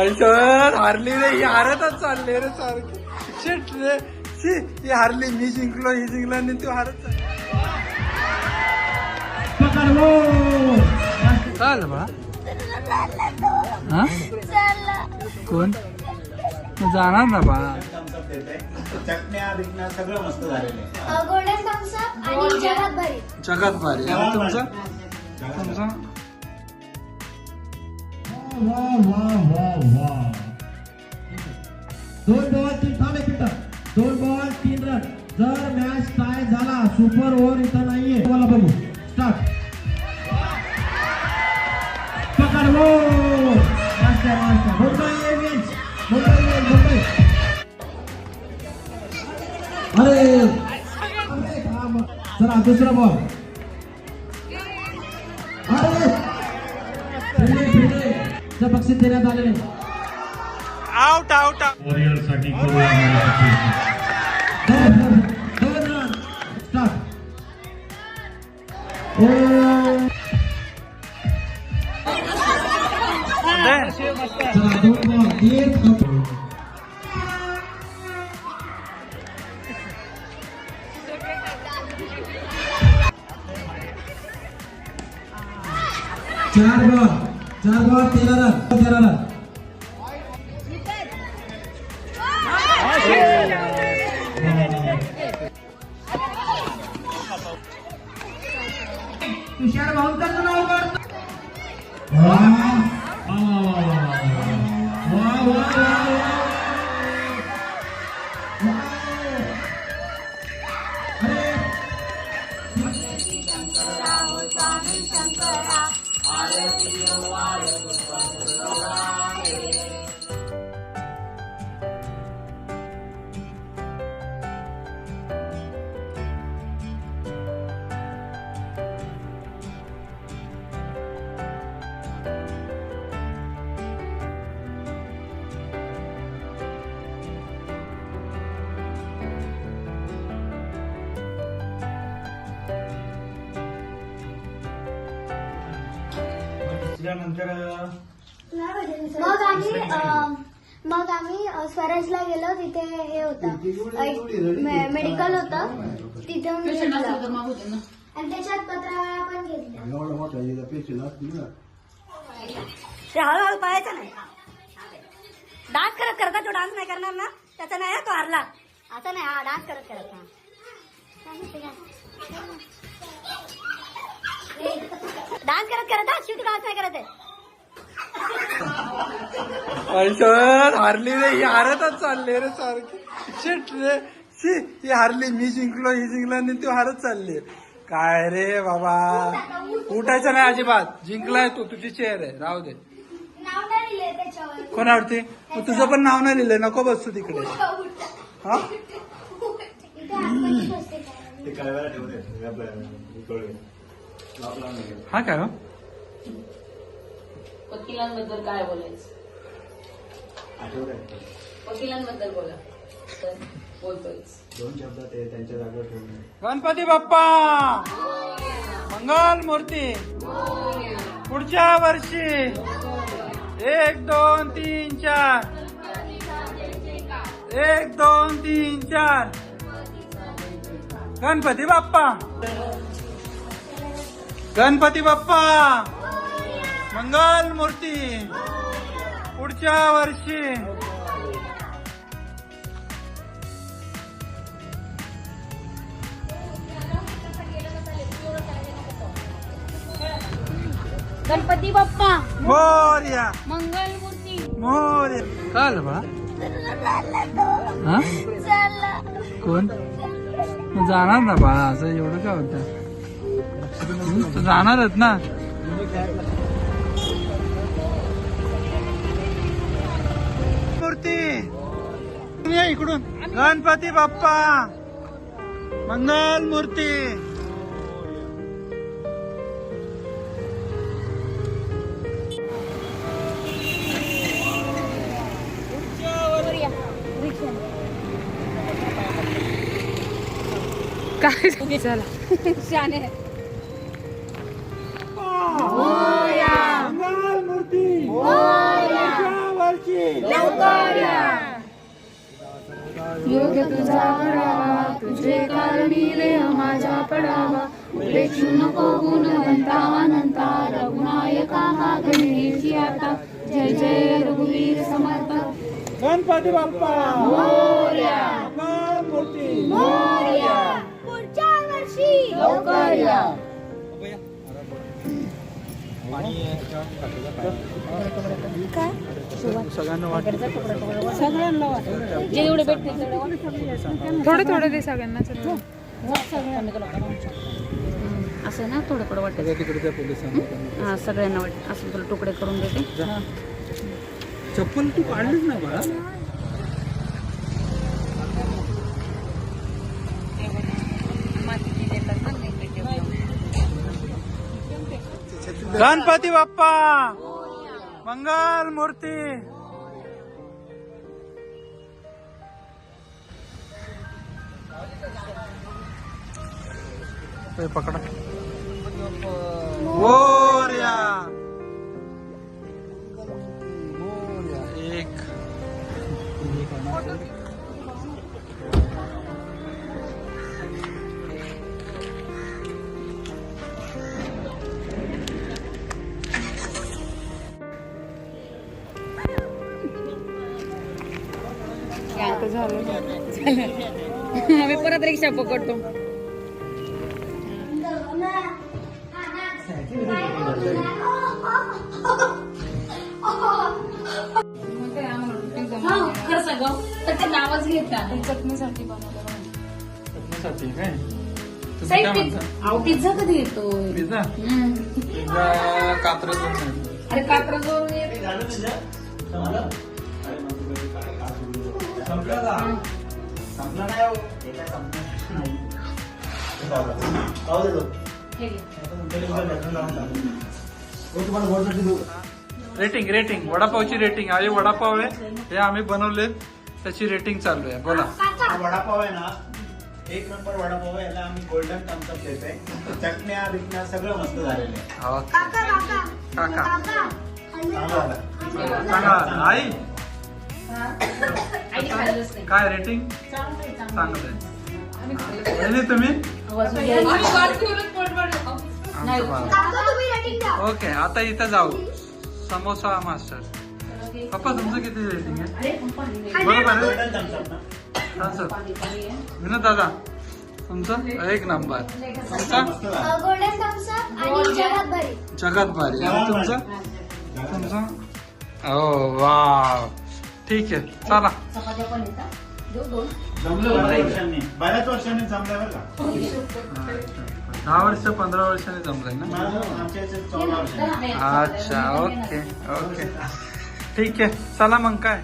Alter हारली रे ही हारतच चालली रे सारखी. शेट रे. She he हारली मी जिंकलो ही जिंकलो आणि तू हारत चालली. चाल बा. हा? कोण? तू जाणार ना बा. चटण्या सगळं मस्त झालेलं आहे गोल्डन? थम्सअप आणि जगात भरी जगात भारी आणि तुमचं? तुमचं? दोन बॉल तीन थांबे पिटर दोन बॉल तीन रन जर मॅच टाय झाला सुपर ओव्हर इथं नाहीये. तुम्हाला बघू. स्टार्ट पकड वो master master. Mumbai Indians Mumbai Indians Mumbai. अरे. अरे दुसरा बॉल बक्षीस देण्यात आलेले आउट आउट वॉरियरसाठी करूया मराठी. दोन दोन रन स्टार्ट ओ चला दोन बॉल तीन चार बॉल चार बॉल तेरा रन तेरा रन तुषार भाऊंचं नाव काढतो त्यानंतर मग आम्ही अं, मग आम्ही अं, स्वराजला गेलो तिथे हे होतं. मेडिकल होतं. तिथे घेतलं आणि त्याच्यात पत्रावळ्या पण घेतल्या. ते हळूहळू पळायचं नाही. डान्स करत करत तो डान्स नाही करणार ना. त्याचा नाही हा, तो हरला. असं नाही हा डान्स करत करत हा. डान्स करत करत शिव डान्स नाही करत आहे. अल्टर हारली रे ही हारतच चालली रे सारखी. शेट रे. शी ही हारली मी जिंकलो ही जिंकलो आणि तू हारत चालली काय रे बाबा? उठायचं नाही अजिबात. जिंकलाय तू तुझी चेअर आहे. राहू दे. नाव नाही लिहिलंय त्याच्यावर. कोण आवडते मग तुझं पण नाव नाही लिहिलंय. नको बसू तिकडे. हा? बसते काय. ते कळवायला ठेवते हा काय हो? वकिलांबद्दल काय बोलायचं? वकिलांबद्दल बोला. तर बोलतोय दोन शब्द ते त्यांच्या जागेवर ठेवून गणपती बाप्पा! मंगल मूर्ती! पुढच्या वर्षी! एक दोन तीन चार! एक दोन तीन चार! गणपती बाप्पा! गणपती बाप्पा! मंगल मूर्ती! पुढच्या वर्षी! गणपती बाप्पा! मोर्या! मंगल मूर्ती! मोर्या! काल बा? कोण? जाणार ना बाळा असं एवढं काय होतं? जाणारच ना. मूर्ती. या इकडून. गणपती बाप्पा. मंगल मूर्ती. काय? चला. शाने. योग्य तुझा करावा तुझे कारणी देह माझा पडावा. उपेक्षू नको गुणवंता अनंता रघुनायका हा गणेशी आता. जय जय रघुवीर समर्थ. गणपती बाप्पा! मंगल मूर्ती! पुढच्या वर्षी! लवकर या! सगळ्यांना थोडे थोडे दे सगळ्यांना असं ना थोडं थोडं वाटतं तिकडे त्या पोलिसांना हा सगळ्यांना वाटतं असं तुला तुकडे करून देते. चप्पल तू काढलीच ना बाळा? गणपती बाप्पा मंगल मूर्ती ए, पकडा मोरया मोरया एक आम्ही परत रिक्षा पकडतो. खरं तर नावच चटणीसाठी बनवलं काय अहो पिझ्झा कधी येतो? पिझ्झा? पिझ्झा कात्रज अरे कात्रा संपलं नाही हो. हे काय संपलं नाही. पाहू देतो. हे घे. Rating rating. वडापावची रेटिंग. आहे वडापाव आहे. हे आम्ही बनवले त्याची रेटिंग चालू आहे. बोला. हा वडापाव आहे ना एक नंबर वडापाव आहे. याला आम्ही गोल्डन थम्सअप देतोय. चटण्या बिटण्या सगळं मस्त झालेलं आहे. हो. काका. सांगा आई. खाल्लंच नाही. काय रेटिंग चांगलं आहे तुम्ही? आवाज उद्या येईल. आमचं बाळ. काका तुम्ही रेटिंग द्या. ओके आता इथं जाऊ. समोसा मास्टर. पप्पा तुमचं किती रेटिंग आहे. बरोबर आहे. विनोद दादा तुमचं? एक नंबर. तुमचं? आणि जगात भारी आणि तुमचं? तुमचं? ओ वा ठीक आहे चला. चपात्या पण येतात देऊ दोन जमलं बऱ्याच वर्षांनी. बऱ्याच वर्षांनी जमलं बरं का? दहा वर्ष पंधरा वर्षांनी जमलंय ना? माझं आमच्या याच्यात चौदा वर्षांनी. अच्छा ओके ओके. ठीक आहे चला मग काय?